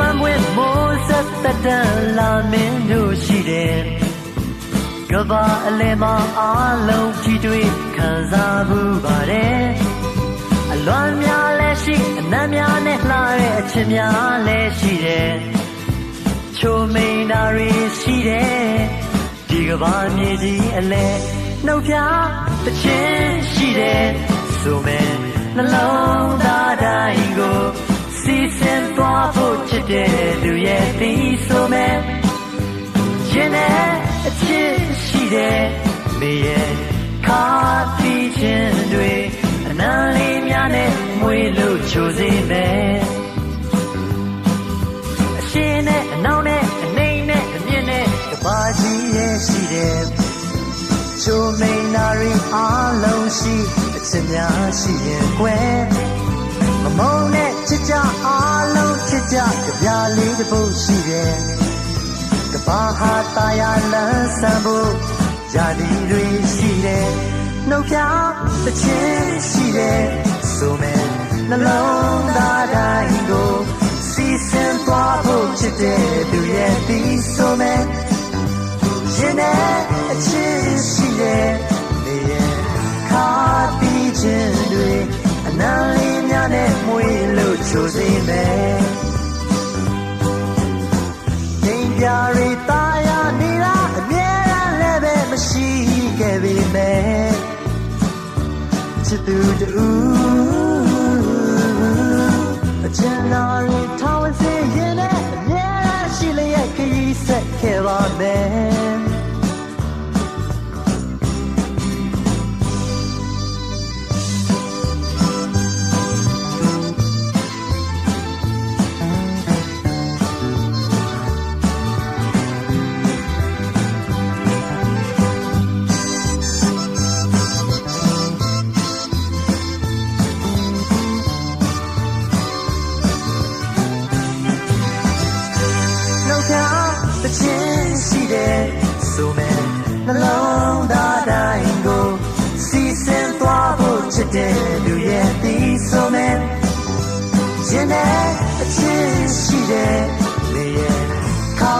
ပန်းပွင့်မိုးဆက်သက်တမ်းလာမင်းတို့ရှိတယ်ကဘာအလဲမှာအားလုံးကြည့်တွေ့ခံစားမှုပါတယ်အလွန်များလည်းရှိအနံ့များနဲ့လှတဲ့အချစ်များလည်းရှိတယ်ချိုမိန်နာရီရှိတယ်ဒီကဘာမြေကြီးအလဲနှုတ်ပြတစ်ချင်းရှိတယ်ဆိုမဲ့နှလုံးသားတိုင်းကိုစီစဉ်သွားဖို့ ချစ်တဲ့လူရဲ့တီးဆိုမဲ့ရင်နဲ့အချစ်ရှိတယ်မေရဲ့ခါတီးခြင်းတွေအနံလေးများနဲ့မွေးလို့ချိုစေမယ်အရှင်နဲ့အနောက်နဲ့အနေနဲ့အမြင့်နဲ့ကဘာကြီးရဲ့ရှိတယ်ချိုမိန်နာရီအားလုံးရှိအချစ်များရှိရင်ကွယ်မမုန်းနဲ့ချစ်ကြအားလုံး ချစ်ကြကြပြလေးတစ်ပုတ်ရှိတယ်ကဘာဟာတာယာလန်းဆန်းဖို့ယာဒီတွေရှိတယ်နှုတ်ပြတစ်ချင်းရှိတယ်ဆိုမဲ့နှလုံးသားတိုင်းကိုစီစဉ်သွားဖို့ချစ်တဲ့သူရဲ့ဒီဆိုမဲ့ရင်နဲ့အချစ်ရှိတယ်နေရဲ့ခါတီးခြင်းတွေအနံလေးများနဲ့မွေးလို့ချိုစေမယ် ပြရီတာယာနေတာအမြဲတမ်းလည်းပဲမရှိခဲ့ပေမဲ့ချစ်သူတူအချင်နာ နှုတ်ထားတစ်ချင်းရှိတယ်ဆိုမဲ့နှလုံးသားတိုင်းကိုစီစဉ်သွားဖို့ချစ်တဲ့လူရဲ့ဒီဆိုမဲ့ရင်နဲ့အချင်းရှိတယ်လေရဲ့ခါ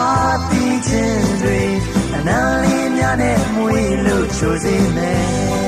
တီးခြင်းတွေအနံလေးများနဲ့မွေးလို့ချိုစေမယ်